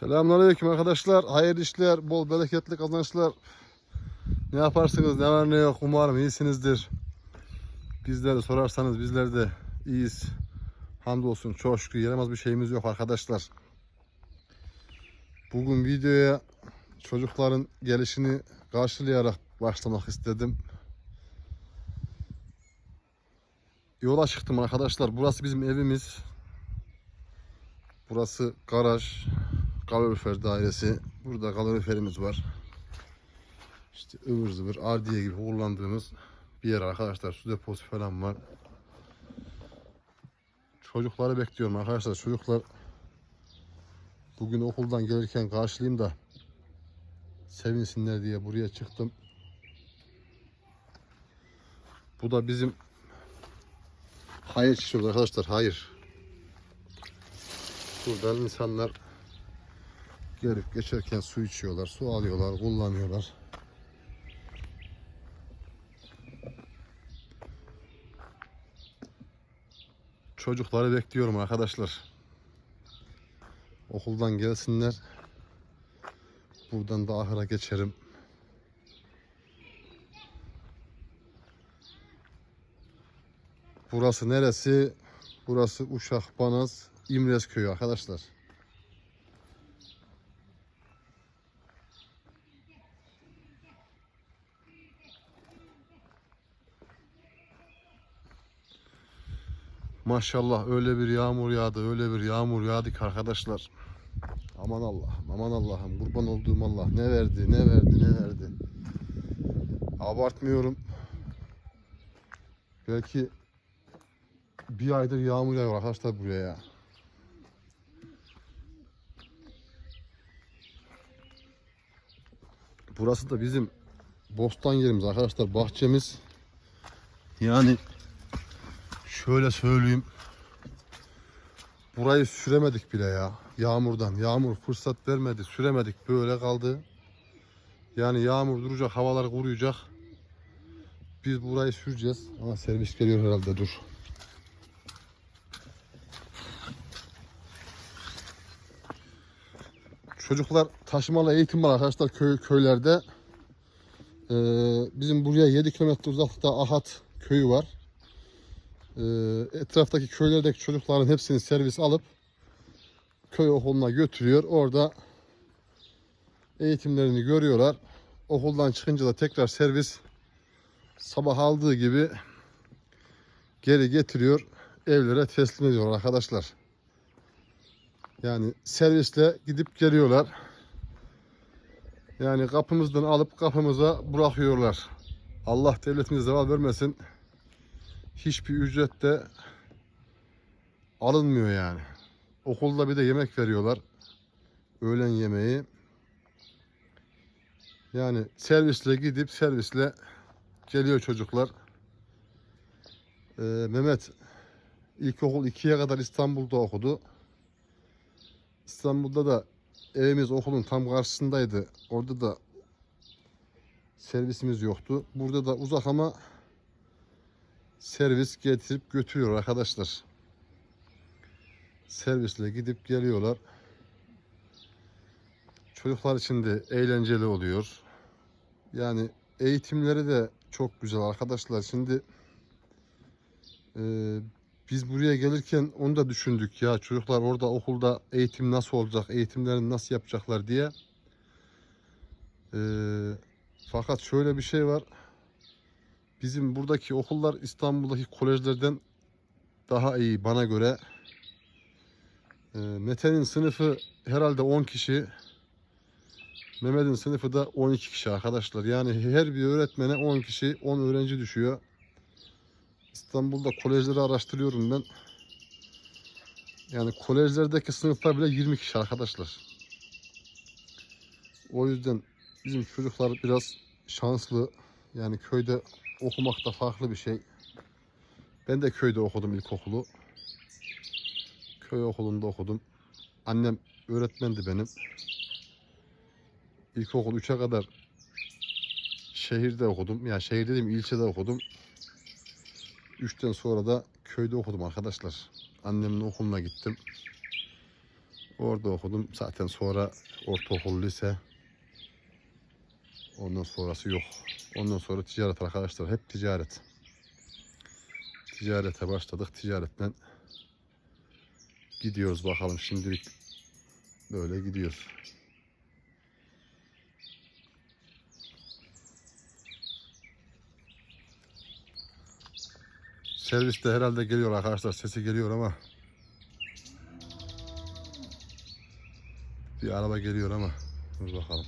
Selamünaleyküm arkadaşlar. Hayırlı işler, bol bereketli kazançlar. Ne yaparsınız, ne var ne yok. Umarım iyisinizdir. Bizleri sorarsanız bizler de iyiyiz. Hamdolsun çok şükür yaramaz bir şeyimiz yok arkadaşlar. Bugün videoya çocukların gelişini karşılayarak başlamak istedim. Yola çıktım arkadaşlar. Burası bizim evimiz. Burası garaj, kalorifer dairesi. Burada kaloriferimiz var. İşte ıvır zıvır, ardiye gibi kullandığımız bir yer arkadaşlar. Su deposu falan var. Çocukları bekliyorum arkadaşlar. Çocuklar bugün okuldan gelirken karşılayayım da sevinsinler diye buraya çıktım. Bu da bizim hayır çiçeği arkadaşlar. Hayır. Buradan insanlar gelip geçerken su içiyorlar, su alıyorlar, kullanıyorlar. Çocukları bekliyorum arkadaşlar. Okuldan gelsinler. Buradan da ahıra geçerim. Burası neresi? Burası Uşak Banaz İmrez köyü arkadaşlar. Maşallah öyle bir yağmur yağdı, öyle bir yağmur yağdı ki arkadaşlar. Aman Allah'ım, aman Allah'ım, kurban olduğum Allah ne verdi, ne verdi, ne verdi. Abartmıyorum. Belki bir aydır yağmur yağıyor arkadaşlar buraya ya. Burası da bizim bostan yerimiz arkadaşlar. Bahçemiz. Yani şöyle söyleyeyim. Burayı süremedik bile ya. Yağmurdan. Yağmur fırsat vermedi. Süremedik. Böyle kaldı. Yani yağmur duracak. Havalar kuruyacak. Biz burayı süreceğiz. Ama servis geliyor herhalde. Dur. Çocuklar taşımalı eğitim var arkadaşlar köy, köylerde. Ee, bizim buraya 7 kilometre uzaklıkta Ahat köyü var. Ee, etraftaki köylerdeki çocukların hepsini servis alıp köy okuluna götürüyor. Orada eğitimlerini görüyorlar. Okuldan çıkınca da tekrar servis sabah aldığı gibi geri getiriyor. Evlere teslim ediyor arkadaşlar. Yani servisle gidip geliyorlar. Yani kapımızdan alıp kapımıza bırakıyorlar. Allah devletimize zeval vermesin. Hiçbir ücret de alınmıyor yani. Okulda bir de yemek veriyorlar. Öğlen yemeği. Yani servisle gidip servisle geliyor çocuklar. Ee, Mehmet ilkokul 2'ye kadar İstanbul'da okudu. İstanbul'da da evimiz okulun tam karşısındaydı. Orada da servisimiz yoktu. Burada da uzak ama servis getirip götürüyor arkadaşlar. Servisle gidip geliyorlar. Çocuklar için de eğlenceli oluyor. Yani eğitimleri de çok güzel arkadaşlar. Şimdi eee biz buraya gelirken onu da düşündük ya çocuklar orada okulda eğitim nasıl olacak, eğitimlerini nasıl yapacaklar diye. Ee, fakat şöyle bir şey var. Bizim buradaki okullar İstanbul'daki kolejlerden daha iyi bana göre. Ee, Mete'nin sınıfı herhalde 10 kişi. Mehmet'in sınıfı da 12 kişi arkadaşlar. Yani her bir öğretmene 10 kişi, 10 öğrenci düşüyor. İstanbul'da kolejleri araştırıyorum ben. Yani kolejlerdeki sınıflar bile 20 kişi arkadaşlar. O yüzden bizim çocuklar biraz şanslı. Yani köyde okumak da farklı bir şey. Ben de köyde okudum ilkokulu. Köy okulunda okudum. Annem öğretmendi benim. İlkokul 3'e kadar şehirde okudum. Yani şehir dediğim ilçede okudum. Üçten sonra da köyde okudum arkadaşlar. Annemin okuluna gittim. Orada okudum. Zaten sonra ortaokul, lise. Ondan sonrası yok. Ondan sonra ticaret arkadaşlar. Hep ticaret. Ticarete başladık. Ticaretten gidiyoruz bakalım. Şimdilik böyle gidiyoruz. Servis de herhalde geliyor arkadaşlar. Sesi geliyor ama bir araba geliyor ama dur bakalım.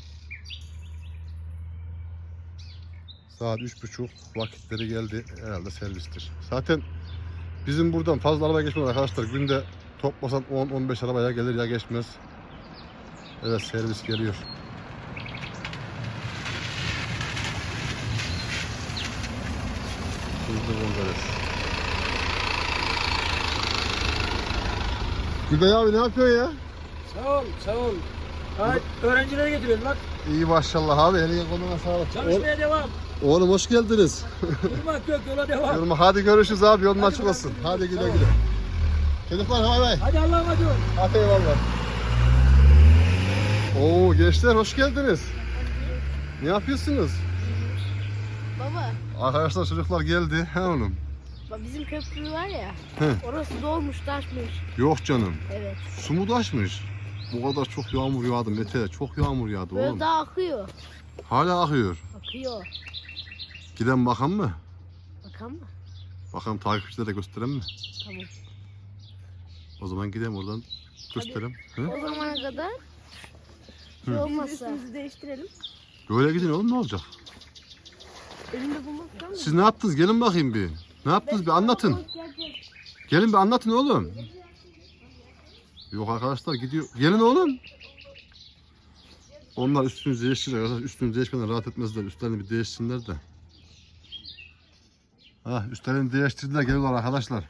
Saat üç buçuk vakitleri geldi. Herhalde servistir. Zaten bizim buradan fazla araba geçmiyor arkadaşlar. Günde toplasan 10-15 arabaya gelir ya geçmez. Evet servis geliyor. Hızlı Gonzales. Gülbey abi ne yapıyorsun ya? Sağ ol, sağ ol. Ha, öğrencileri getiriyoruz bak. İyi maşallah abi. Eline koluna sağlık. Çalışmaya devam. Oğlum hoş geldiniz. Durmak yok, yola devam. Yorma, hadi görüşürüz abi. Yolun açık olsun. Hadi güle güle. Çocuklar bay bay. Hadi Allah'a emanet olun. Hadi eyvallah. Oo gençler hoş geldiniz. Ne yapıyorsunuz? Baba, Arkadaşlar çocuklar geldi. He oğlum. bak bizim köprü var ya. He. Orası dolmuş, taşmış. Yok canım. Evet. Su mu taşmış? Bu kadar çok yağmur yağdı Mete. Çok yağmur yağdı Böyle oğlum. daha akıyor. Hala akıyor. Akıyor. Giden bakalım mı? Bakalım mı? Bakalım takipçilere gösterelim mi? Tamam. O zaman gidelim oradan gösterelim. He? O zamana kadar şey Hı. olmazsa. Üstümüzü değiştirelim. Böyle gidin oğlum ne olacak? Elinde bulmak mı? Siz ne yaptınız? Gelin bakayım bir. Ne yaptınız bir anlatın. Gelin bir anlatın oğlum. Yok arkadaşlar gidiyor. Gelin oğlum. Onlar üstünü değiştirecek arkadaşlar. Üstünü değişmeden rahat etmezler. Üstlerini bir değişsinler de. Ha üstlerini değiştirdiler geliyorlar arkadaşlar.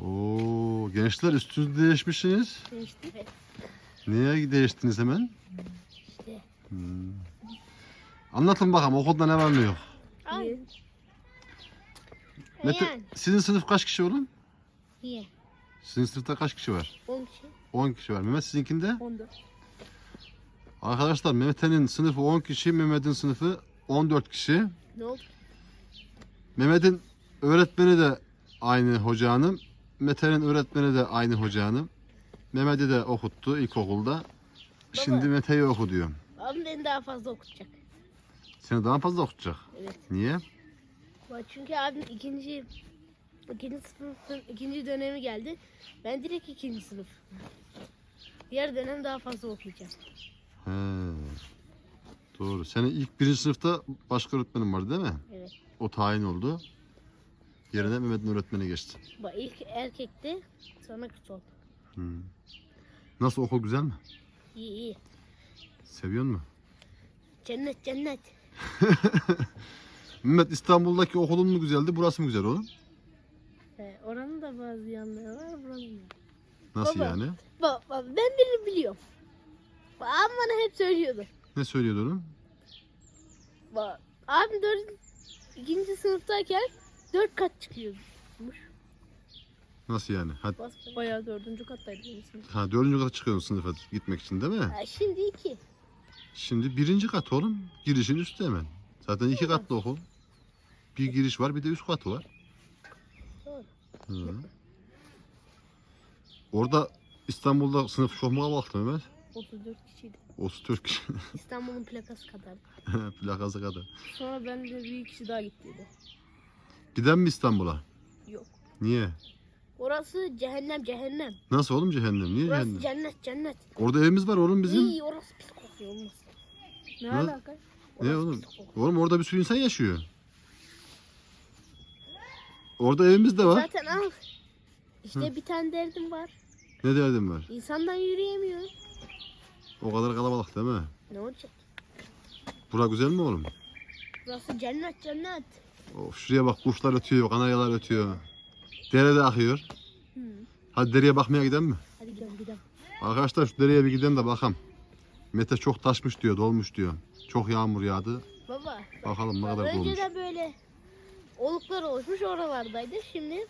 Oo gençler üstünüzü değişmişsiniz. Değişti. Niye değiştiniz hemen? İşte. Hmm. Anlatın bakalım okulda ne var ne yok. Ay. Mete, Yani. sizin sınıf kaç kişi oğlum? Niye? Sizin sınıfta kaç kişi var? 10 kişi. 10 kişi var. Mehmet sizinkinde? 14. Arkadaşlar Mehmet'in sınıfı 10 kişi, Mehmet'in sınıfı 14 kişi. Ne oldu? Mehmet'in öğretmeni de aynı hoca hanım. Mete'nin öğretmeni de aynı hoca hanım. Mehmet'i de okuttu ilkokulda. Şimdi Mete'yi oku diyor. Abim beni daha fazla okutacak. Seni daha fazla okutacak. Evet. Niye? Çünkü abim ikinci ikinci sınıfın ikinci dönemi geldi. Ben direkt ikinci sınıf. Diğer dönem daha fazla okuyacağım. He. Doğru. Senin ilk birinci sınıfta başka öğretmenin vardı değil mi? Evet. O tayin oldu. Yerine Mehmet'in öğretmeni geçti. Bak ilk erkekti sonra kız oldu. Hmm. Nasıl okul güzel mi? İyi iyi. Seviyor mu? Cennet cennet. Mehmet İstanbul'daki okulun mu güzeldi, burası mı güzel oğlum? Ee, oranın da bazı yanları var buranın da. Nasıl Baba. yani? Bak, bak ben birini biliyorum. Bak, abim bana hep söylüyordu. Ne söylüyordu oğlum? Bak abim dört, ikinci sınıftayken dört kat çıkıyormuş. Nasıl yani? Ha, Bayağı dördüncü kattaydı benim sınıf. ha dördüncü kata çıkıyorsun sınıfa gitmek için değil mi? Ha, şimdi iki. Şimdi birinci kat oğlum. Girişin üstü hemen. Zaten iki katlı okul. Bir giriş var bir de üst katı var. Doğru. Hı. Orada İstanbul'da sınıf çok mu baktın Mehmet? 34 kişiydi. 34 kişi. İstanbul'un plakası kadar. Plakası kadar. Sonra ben de bir kişi daha gittiydi. Giden mi İstanbul'a? Yok. Niye? Orası cehennem cehennem. Nasıl oğlum cehennem? Niye Burası cehennem? cennet cennet. Orada evimiz var oğlum bizim. İyi orası pis kokuyor olmaz. Ne Ha? alaka? Ne Orası oğlum? Oğlum orada bir sürü insan yaşıyor. Orada evimiz de var. Zaten al. İşte bir tane derdim var. Ne derdim var? İnsandan yürüyemiyor. O kadar kalabalık değil mi? Ne olacak? Bura güzel mi oğlum? Burası cennet cennet. Of şuraya bak kuşlar ötüyor, kanaryalar ötüyor. Dere de akıyor. Hı. Hadi dereye bakmaya gidelim mi? Hadi gidelim gidelim. Arkadaşlar şu dereye bir gidelim de bakalım. Mete çok taşmış diyor, dolmuş diyor. Çok yağmur yağdı. Baba. Bakalım ne kadar dolmuş. Önceden böyle oluklar oluşmuş oralardaydı. Şimdi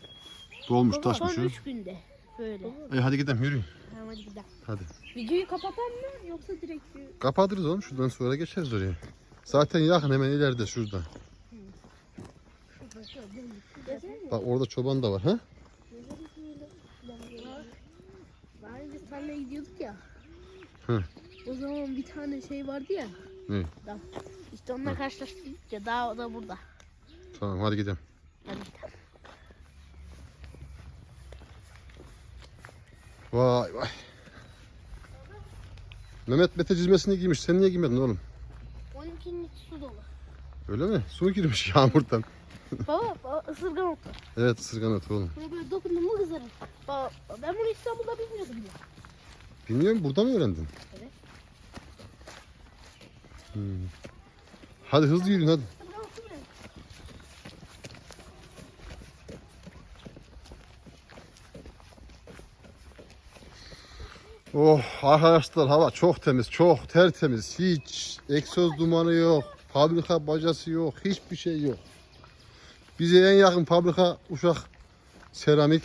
Dolmuş son taşmış. 3 günde böyle. E hadi gidelim yürü. Hadi gidelim. Hadi. Videoyu kapatan mı yoksa direkt Kapatırız oğlum şuradan sonra geçeriz oraya. Zaten yakın hemen ileride şurada. Bak orada çoban da var ha? Hani biz tarlaya gidiyorduk ya. Hı. O zaman bir tane şey vardı ya. Ne? Dam. İşte onunla karşılaştık ya daha o da burada. Tamam hadi gidelim. Hadi gidelim. Vay vay. Mehmet Mete cizmesini giymiş. Sen niye giymedin oğlum? Onunkinin içi su dolu. Öyle mi? Su mu girmiş yağmurdan? baba, baba ısırgan otu. Evet ısırgan otu oğlum. Bunu böyle dokundum mu kızarır. Baba, ben bunu İstanbul'da bilmiyordum ya. Bilmiyorum burada mı öğrendin? Evet. Hmm. Hadi hızlı yürüyün hadi. Isırgan otu bile. Oh arkadaşlar hava çok temiz, çok tertemiz. Hiç egzoz dumanı yok, fabrika bacası yok, hiçbir şey yok. Bize en yakın fabrika Uşak Seramik.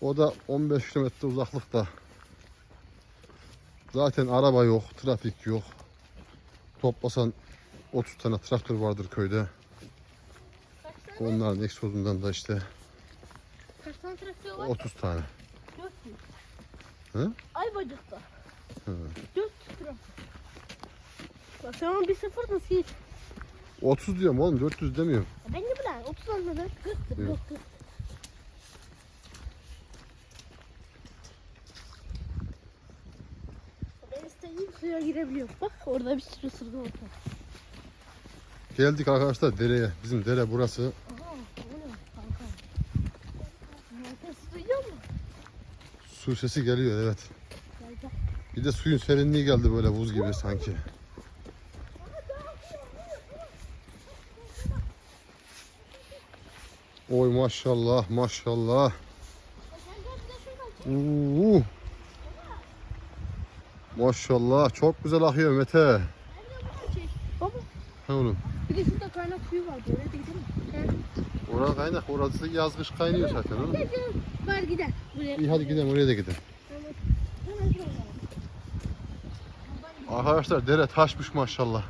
O da 15 kilometre uzaklıkta. Zaten araba yok, trafik yok. Toplasan 30 tane traktör vardır köyde. Onların egzozundan da işte Kaç tane traktör var? 30 tane. 400. Hı? Ayvacık'ta. Hı. 400 traktör. Bak sen onu bir sıfır nasıl hiç? 30 diyorum oğlum 400 demiyorum. Ben de bilen 30 anladım. 40'tır Yok. yok 40. Ben istediğim suya girebiliyorum. Bak orada bir sürü ısırgan otu. Geldik arkadaşlar dereye. Bizim dere burası. Aha o ne kanka? Nefes duyuyor musun? Su sesi geliyor evet. Bir de suyun serinliği geldi böyle buz gibi sanki. Oy maşallah maşallah. Uuu. Maşallah çok güzel akıyor Mete. Baba Ha oğlum. bir de şurada kaynak suyu var. Oraya da gidelim. Orada kaynak orası yaz kış kaynıyor zaten oğlum. Var gider. Buraya. İyi hadi gidelim oraya da gidelim. Arkadaşlar dere taşmış maşallah.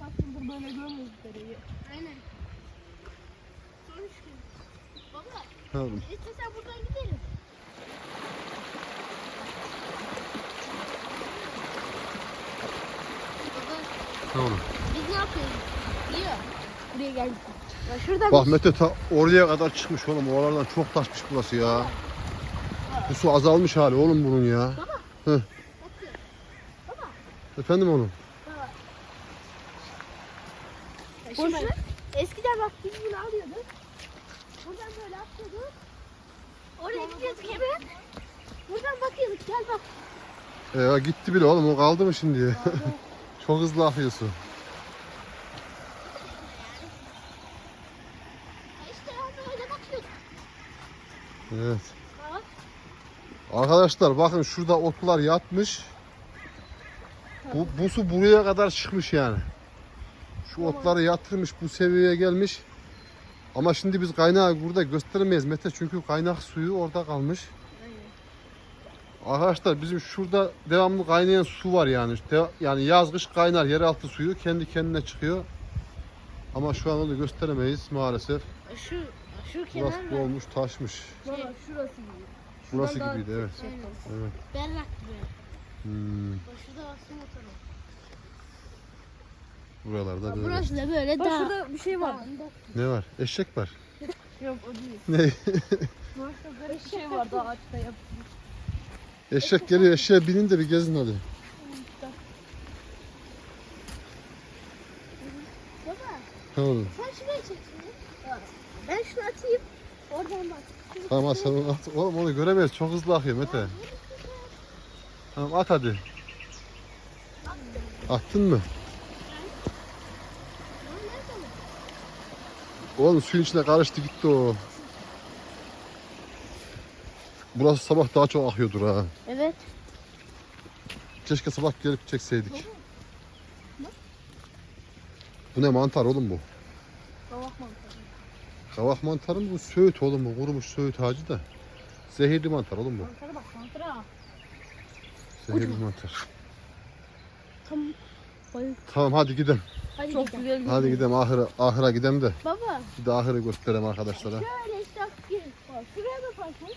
Kaç yıldır böyle görmüyoruz dereyi. Aynen. Baba Ha oğlum. istesen buradan gidelim. Baba Ha oğlum. biz ne yapıyoruz? Yiyor. Buraya geldik. Ya şuradan Bak Mete ta oraya kadar çıkmış oğlum. Oralardan çok taşmış burası ya. Bu su azalmış hali oğlum bunun ya. Baba. Hı. Bakıyor. Efendim oğlum. Baba. Boşuna. Eskiden bak biz bunu alıyorduk. Buradan böyle atlıyorduk. Oraya gidiyorduk hemen. Buradan bakıyorduk. Gel bak. Ee, gitti bile oğlum o kaldı mı şimdi? çok hızlı akıyor su. İşte orada öyle bakıyorduk. Evet. Arkadaşlar bakın şurada otlar yatmış. Bu, bu su buraya kadar çıkmış yani. Şu otları yatırmış bu seviyeye gelmiş. Ama şimdi biz kaynağı burada gösteremeyiz Mete çünkü kaynak suyu orada kalmış. Arkadaşlar bizim şurada devamlı kaynayan su var yani. Yani yaz kış kaynar yeraltı suyu kendi kendine çıkıyor. Ama şu an onu gösteremeyiz maalesef. Şu şu Burası kenar da dolmuş taşmış. Baba şurası gibi. Burası daha- gibiydi evet. aynen. Evet. berrak böyle. Hmm, şurada bak su motoru. buralarda böyle. Burası da böyle Bak dağ. şurada bir şey var. Ne var? Eşek var. Yok o değil. Ne? Burada bir şey var daha ağaçta yap. Eşek geliyor. Eşeğe binin de bir gezin hadi. Baba oğlum. sen şuraya çek şimdi. Ben şunu atayım. Oradan bak. Tamam at sen onu at. Oğlum onu göremeyiz. Çok hızlı akıyor Mete. Tamam at hadi. Attın mı? Oğlum suyun içine karıştı gitti o. Burası sabah daha çok akıyordur ha. Evet. Keşke sabah gelip çekseydik. Bu ne mantar oğlum bu? Kavak mantarı mı bu? Söğüt oğlum bu. Kurumuş söğüt ağacı da. Zehirli mantar oğlum bu. Mantara bak mantara. Zehirli mantar. Tam bayıl. Tamam hadi gidelim. Hadi Çok gidelim. güzel Hadi gidelim ahıra, ahıra gidelim de. Baba Bir de ahırı gösterelim arkadaşlara. şöyle işte gir. Bak şuraya et.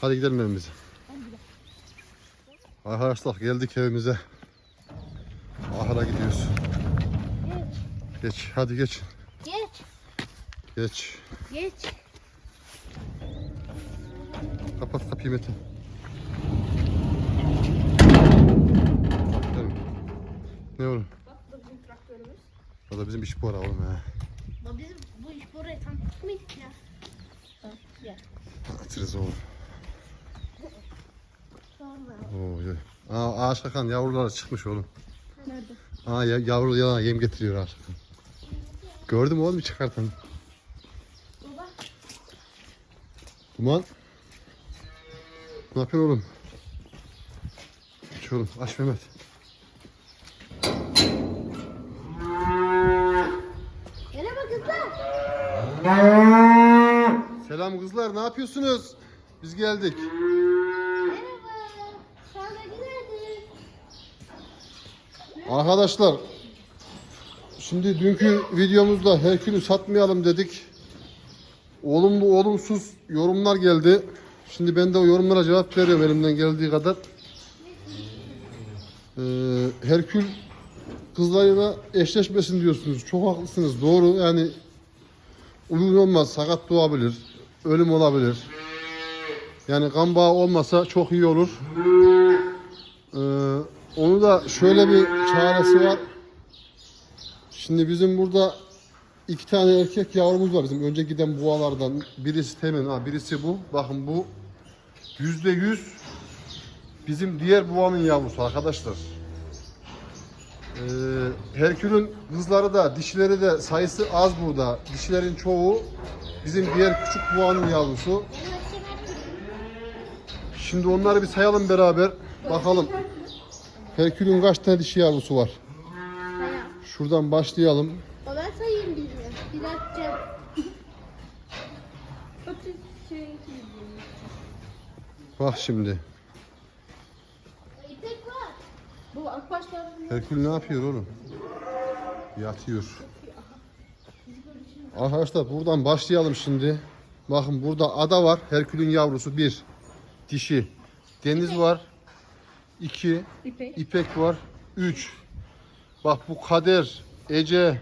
Hadi gidelim evimize. Hadi gidelim. Arkadaşlar geldik evimize. Ahıra gidiyoruz. Geç. Hadi geç. Geç. Geç. Geç. Kapat kapıyı Metin. Aferin. Ne oğlum? Bak bu da bizim traktörümüz. O da bizim iş bu ara oğlum ya. Bak bizim bu iş buraya tam tutmaydık ya. Ha, gel. Atırız oğlum. Oo, ya. Aa, ağaç kakan yavruları çıkmış oğlum. Nerede? Aa ya, yavru yana yem getiriyor ağaç kakan. Gördün mü oğlum çıkartan? Baba. Duman. Ne yapıyorsun oğlum? Aç oğlum aç Mehmet. Merhaba kızlar. Selam kızlar ne yapıyorsunuz? Biz geldik. Merhaba. Sonra giderdik. Arkadaşlar şimdi dünkü videomuzda Herkül'ü satmayalım dedik. Olumlu olumsuz yorumlar geldi. Şimdi ben de o yorumlara cevap veriyorum elimden geldiği kadar. Ee, Herkül kızlarıyla eşleşmesin diyorsunuz. Çok haklısınız. Doğru yani uygun olmaz. Sakat doğabilir. Ölüm olabilir. Yani kan bağı olmasa çok iyi olur. Ee, onu da şöyle bir çaresi var. Şimdi bizim burada iki tane erkek yavrumuz var bizim önce giden buğalardan. Birisi Temin, ha birisi bu. Bakın bu yüzde yüz bizim diğer buğanın yavrusu arkadaşlar. Ee, Herkül'ün kızları da dişileri de sayısı az burada. Dişilerin çoğu bizim diğer küçük buğanın yavrusu. Şimdi onları bir sayalım beraber. Bakalım. Herkül'ün kaç tane dişi yavrusu var? Şuradan başlayalım. O ben sayayım birini. Bir şey Bak şimdi. İpek var. Bu akbaşlar Herkül ne yapıyor oğlum? Yatıyor. Arkadaşlar buradan başlayalım şimdi. Bakın burada ada var. Herkül'ün yavrusu bir. Dişi. Deniz var. iki. ipek. İpek var. Üç. Bak bu kader, Ece,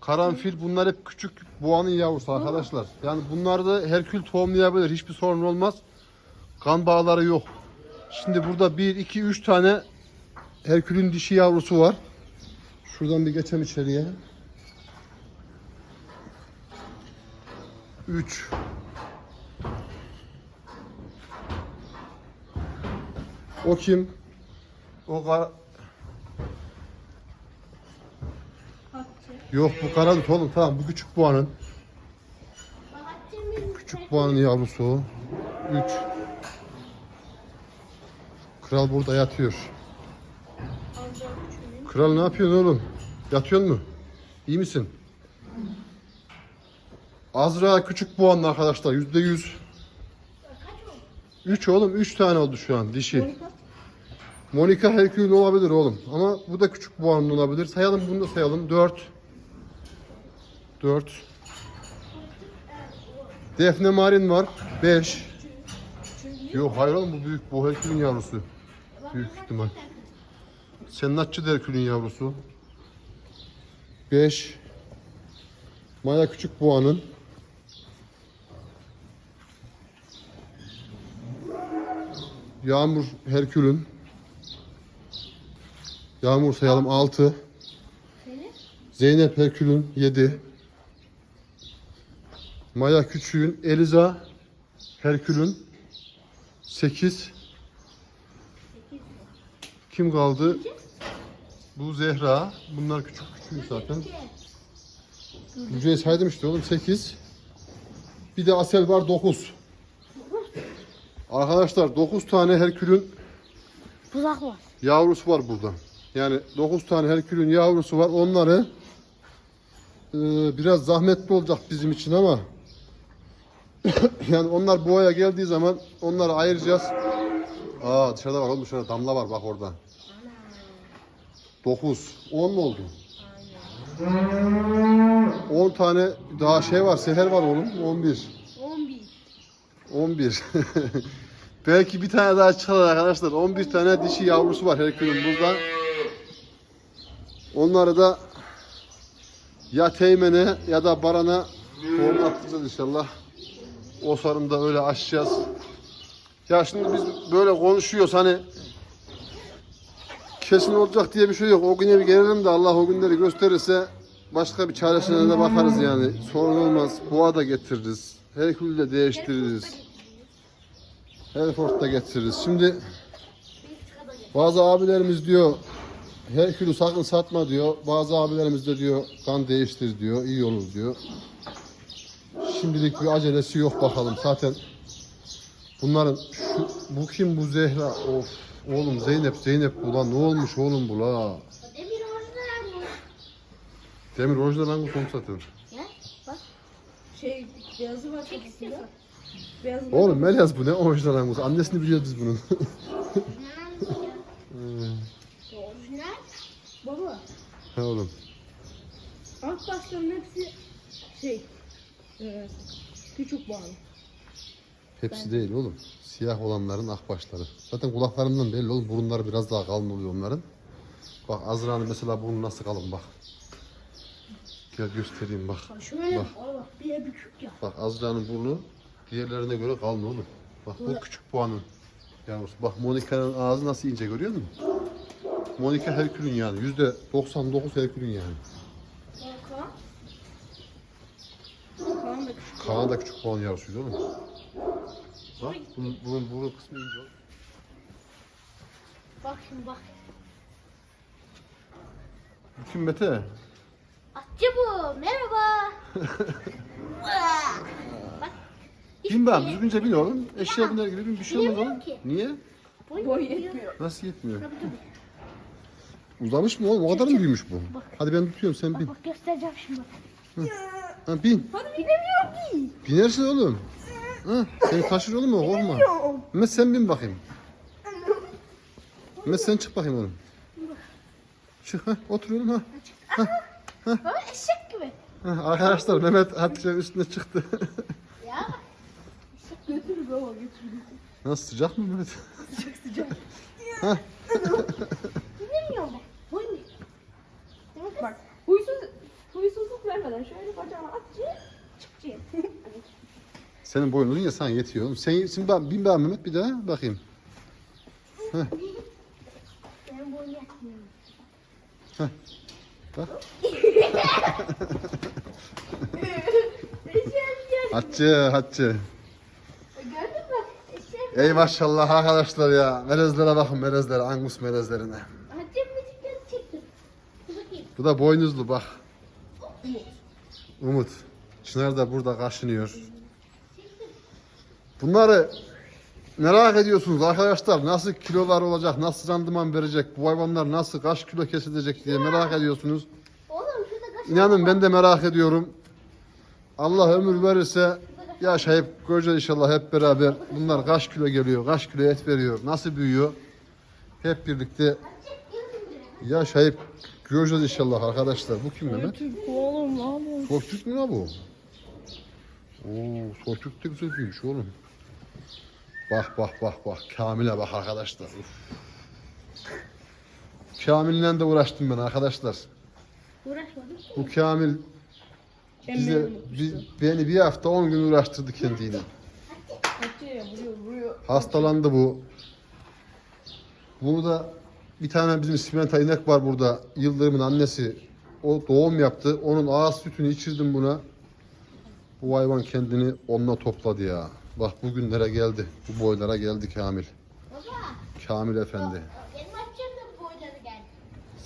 karanfil bunlar hep küçük boğanın yavrusu arkadaşlar. Yani bunlar da Herkül tohumlayabilir. Hiçbir sorun olmaz. Kan bağları yok. Şimdi burada bir, iki, üç tane Herkül'ün dişi yavrusu var. Şuradan bir geçelim içeriye. 3 O kim? O Yok bu karalık oğlum tamam bu küçük boğanın. Küçük boğanın yavrusu o. 3 Kral burada yatıyor. Kral ne yapıyorsun oğlum? Yatıyor mu? İyi misin? Azra küçük boğanlı arkadaşlar yüzde yüz. Üç oğlum üç tane oldu şu an dişi. Monika Herkül'ün olabilir oğlum. Ama bu da küçük boğanlı olabilir. Sayalım bunu da sayalım. Dört. Dört. Defne Marin var. Beş. Yok hayır oğlum bu büyük. Bu Herkül'ün yavrusu. Büyük ihtimal. Sennatçı Herkül'ün yavrusu. Beş. Maya Küçük Boğa'nın. Yağmur Herkül'ün. Yağmur sayalım 6. Zeynep Herkül'ün 7. Maya Küçük'ün, Eliza Herkül'ün 8. Kim kaldı? Bu Zehra. Bunlar küçük küçük zaten. Yüceyi saydım işte oğlum 8. Bir de Asel var 9. Arkadaşlar 9 tane Herkül'ün Tuzak var. yavrusu var burada. Yani 9 tane Herkül'ün yavrusu var. Onları e, biraz zahmetli olacak bizim için ama yani onlar boğaya geldiği zaman onları ayıracağız. Aa dışarıda var oğlum dışarıda damla var bak orada. 9. 10 mu oldu? 10 tane daha şey var. Seher var oğlum. 11. 11. 11. Belki bir tane daha çıkar arkadaşlar. 11 tane dişi yavrusu var Herkül'ün burada. Onları da ya Teğmen'e ya da Baran'a tohum attıracağız inşallah. O sorunu da öyle aşacağız. Ya şimdi biz böyle konuşuyoruz hani kesin olacak diye bir şey yok. O güne bir gelelim de Allah o günleri gösterirse başka bir çaresine de bakarız yani. Sorun olmaz. Boğa da getiririz. Herkül'ü de değiştiririz. Herford da getiririz. Şimdi bazı abilerimiz diyor Herkül'ü sakın satma diyor. Bazı abilerimiz de diyor kan değiştir diyor. iyi olur diyor. Şimdilik bir acelesi yok bakalım. Zaten bunların şu bu kim bu Zehra? Of oğlum Zeynep Zeynep bu lan ne olmuş oğlum bu la? Demir orijinal mi? Demir orijinal hangi konu satın? Ya bak. Şey beyazı var. Beyazı. Oğlum Melyaz bu ne orijinal hangi Annesini biliyoruz biz bunun. Orijinal. Baba. ha oğlum. Akbaşların hepsi şey. E, küçük bağlı. Hepsi değil oğlum. Siyah olanların akbaşları. Zaten kulaklarından belli oğlum. Burunları biraz daha kalın oluyor onların. Bak Azra'nın mesela burnu nasıl kalın bak. Gel göstereyim bak. Şöyle Bak. bir de küçük ya. Bak Azra'nın burnu diğerlerine göre kalın oğlum. Bak bu küçük puanın yavrusu. Bak Monika'nın ağzı nasıl ince görüyor musun? Monika Herkül'ün yani. Yüzde 99 Herkül'ün yani. Kaan. Kaan da küçük. Puan yavrusuydu oğlum. Bak bunun, bunun burun kısmı ince. Bak şimdi bak. Kim Mete? Atçı bu. Merhaba. bak. Bin ben düzgünce bin oğlum. Eşeğe biner gibi bin bir şey olmaz oğlum. Ki. Niye? Boy, Boy yetmiyor. Nasıl yetmiyor? Tabii tabii. Uzamış mı oğlum? O kadar mı büyümüş bu? Hadi ben tutuyorum sen bin. Bak bak göstereceğim şimdi bak. Ha, bin. Bilemiyorum ki. Binersin oğlum. Ha, seni taşır oğlum o korkma. Mehmet sen bin bakayım. Mehmet sen çık bakayım oğlum. Çık ha otur oğlum ha. Baba eşek gibi. ha arkadaşlar Mehmet Hatice'nin üstüne çıktı. Ya. Götür baba götür. Nasıl sıcak mı Mehmet? Bilemiyorum ben. Boy mu? Demek Bak huysuz, huysuzluk vermeden şöyle bacağını atacağım. Çıkacağım. Senin boyun uzun ya sana yetiyor oğlum. Sen şimdi ben bin ben Mehmet bir daha bakayım. benim boyum yetmiyor. Bak. Hatice. Gördün mü? Eşeğim. Ey maşallah arkadaşlar ya. Melezlere bakın melezlere. Angus melezlerine. Hacım müzikleri çektim. Bu da boynuzlu bak. Umut. Çınar da burada kaşınıyor. Bunları merak ediyorsunuz arkadaşlar. Nasıl kilolar olacak, nasıl randıman verecek, bu hayvanlar nasıl kaç kilo kesilecek diye merak ediyorsunuz. Oğlum şurada kaç İnanın ben de merak ediyorum. Allah ömür verirse yaşayıp göreceğiz inşallah hep beraber. Bunlar kaç kilo geliyor, kaç kilo et veriyor, nasıl büyüyor. Hep birlikte yaşayıp göreceğiz inşallah arkadaşlar. Bu kim Mehmet? Oğlum ne yapıyorsun? Sorçuk mu la bu? Oo, da güzel büyümüş oğlum. Bak bak bak bak. Kamil'e bak arkadaşlar. Uf. Kamil'le de uğraştım ben arkadaşlar. Uğraşmadım. Bu Kamil bize bi- beni bir hafta 10 gün uğraştırdı kendiyle. Hastalandı bu. Burada bir tane bizim simenta inek var burada. Yıldırım'ın annesi. O doğum yaptı. Onun ağız sütünü içirdim buna. Bu hayvan kendini onunla topladı ya. Bak bugünlere geldi. Bu boylara geldi Kamil. Baba. Kamil efendi. Benim açacağım da bu boyları geldi.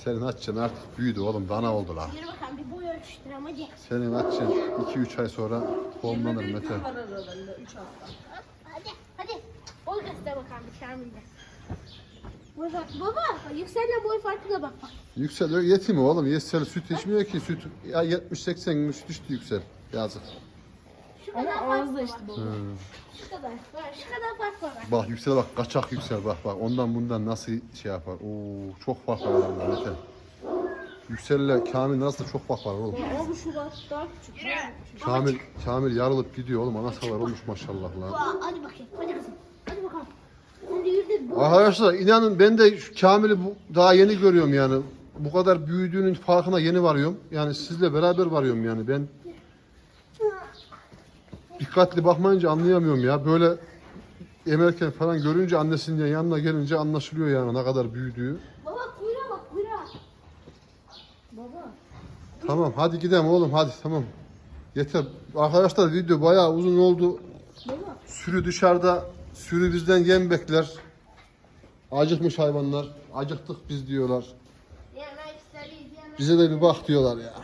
Senin açın artık büyüdü oğlum. Dana oldu la. Yürü bakalım bir boy ölçtür amacı. Senin açın 2-3 ay sonra tohumlanır 21 Mete. gün var aralarında 3 hafta. Hadi hadi. Boy göster bakalım bir Kamil'de. Boy farkı. Baba yükselle boy farkına bak bak. Yüksel yetim oğlum. Yüksel süt içmiyor ki. Süt ya 70-80 gün süt içti Yüksel. Yazık. Şu Ama kadar fark ağızda var. işte baba. Şu kadar. Var, şu kadar fark var. Bak Yüksel bak kaçak Yüksel bak bak. Ondan bundan nasıl şey yapar. Oo çok fark var aralarında Mete. Yüksel'le Kamil arasında çok fark var oğlum. Ama bu Şubat daha küçük. daha küçük. Kamil Kamil yarılıp gidiyor oğlum. Anasalar olmuş maşallah lan. Aa, hadi bakayım. Hadi kızım. Bu. Arkadaşlar inanın ben de şu Kamil'i bu, daha yeni görüyorum yani. Bu kadar büyüdüğünün farkına yeni varıyorum. Yani sizle beraber varıyorum yani. Ben dikkatli bakmayınca anlayamıyorum ya. Böyle emerken falan görünce annesinin yanına gelince anlaşılıyor yani ne kadar büyüdüğü. Baba kuyruğa bak kuyruğa. Baba. Tamam hadi gidelim oğlum hadi tamam. Yeter. Arkadaşlar video bayağı uzun oldu. Baba. Sürü dışarıda. Sürü bizden yem bekler. Acıkmış hayvanlar. Acıktık biz diyorlar. Bize de bir bak diyorlar ya.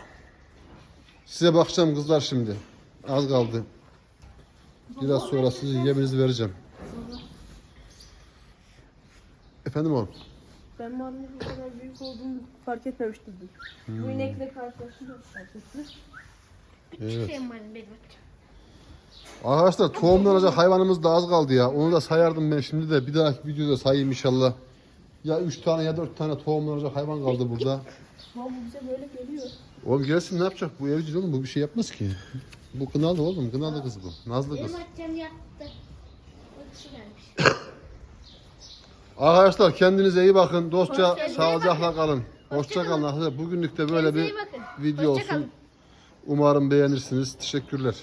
Size bakacağım kızlar şimdi. Az kaldı. Biraz sonra sizin yeminizi vereceğim. Efendim oğlum? Ben malumun bu kadar büyük olduğunu fark etmemiştim. dün. Bu inekle karşılaşınca fark ettim. Evet. Arkadaşlar tohumlanacak hayvanımız da az kaldı ya. Onu da sayardım ben şimdi de bir dahaki videoda sayayım inşallah. Ya 3 tane ya 4 tane tohumlanacak hayvan kaldı burada. Bu bize böyle geliyor. Oğlum gelsin ne yapacak bu evcil oğlum bu bir şey yapmaz ki. Bu kınalı oğlum kınalı kız bu. Nazlı kız. Benim. O kişi gelmiş. Arkadaşlar kendinize iyi bakın. Dostça sağlıcakla kalın. Hoşça kalın arkadaşlar. Bugünlük de böyle Kendinize bir iyi bakın. video Hoşça kalın. olsun. Umarım beğenirsiniz. Teşekkürler.